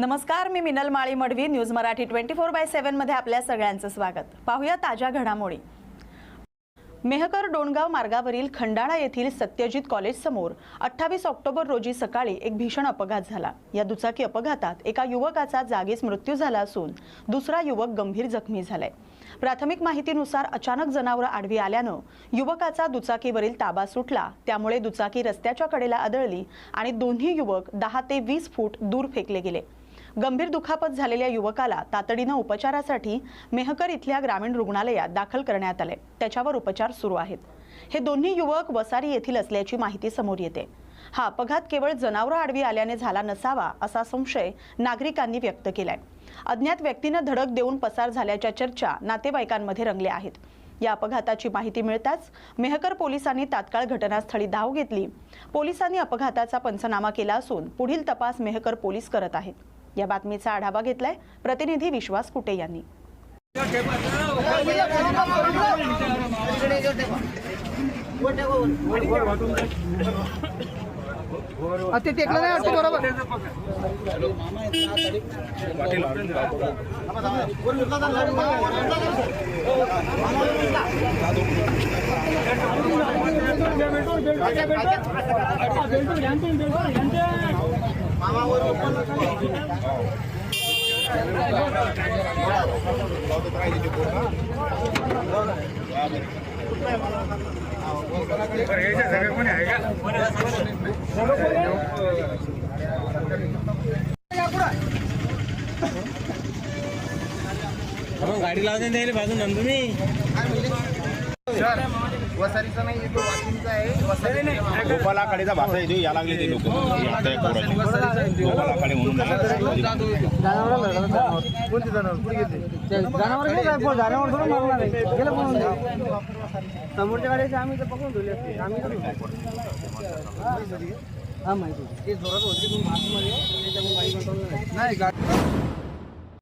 नमस्कार मी Minal Mali Madvi news Marathi twenty four by सेव्हनमध्ये आपल्या सगळ्यांचं स्वागत. पाहूया ताज्या घडामोडी. मेहकर डोणगाव मार्गावरील खंडाळा येथील सत्यजित कॉलेज समोर अठ्ठावीस ऑक्टोबर रोजी सकाळी एक भीषण अपघात झाला. या दुचाकी अपघातात एका युवकाचा जागीच मृत्यू झाला असून दुसरा युवक गंभीर जखमी झालाय. प्राथमिक माहितीनुसार अचानक जनावरं आडवी आल्यानं युवकाचा दुचाकीवरील ताबा सुटला. त्यामुळे दुचाकी रस्त्याच्या कडेला आदळली आणि दोन्ही युवक दहा ते वीस फूट दूर फेकले गेले. गंभीर दुखापत झालेल्या युवकाला तातडीनं उपचारासाठी मेहकर इथल्या ग्रामीण रुग्णालयात दाखल करण्यात आले. त्याच्यावर उपचार सुरू आहेत. हे दोन्ही युवक वसारी येथील असल्याची माहिती समोर येते. हा अपघात केवळ जनावरं आडवी आल्याने झाला नसावा असा संशय नागरिकांनी व्यक्त केलाय. अज्ञात व्यक्तीनं धडक देऊन पसार झाल्याच्या चर्चा नातेवाईकांमध्ये रंगल्या आहेत. या अपघाताची माहिती मिळताच मेहकर पोलिसांनी तात्काळ घटनास्थळी धाव घेतली. पोलिसांनी अपघाताचा पंचनामा केला असून पुढील तपास मेहकर पोलीस करत आहेत. या बातमीचा आढावा घेतलाय प्रतिनिधी विश्वास कुटे यांनी. आ, ते टेकलं नाही वाटतं बरोबर. आपण गाडी लावून द्यायला बाजून आणतो मी वसारीचा नाही येतो गोपालाकडेचा भाषा येतो या लागले ते लोक. गोपालाकडे म्हणून म्हणून समोरच्या गाडीचे आम्ही तर पकडून ठेवले असते आम्ही तर हा माहिती ते जोरात होते पण मार्चमध्ये त्याच्यामुळे नाही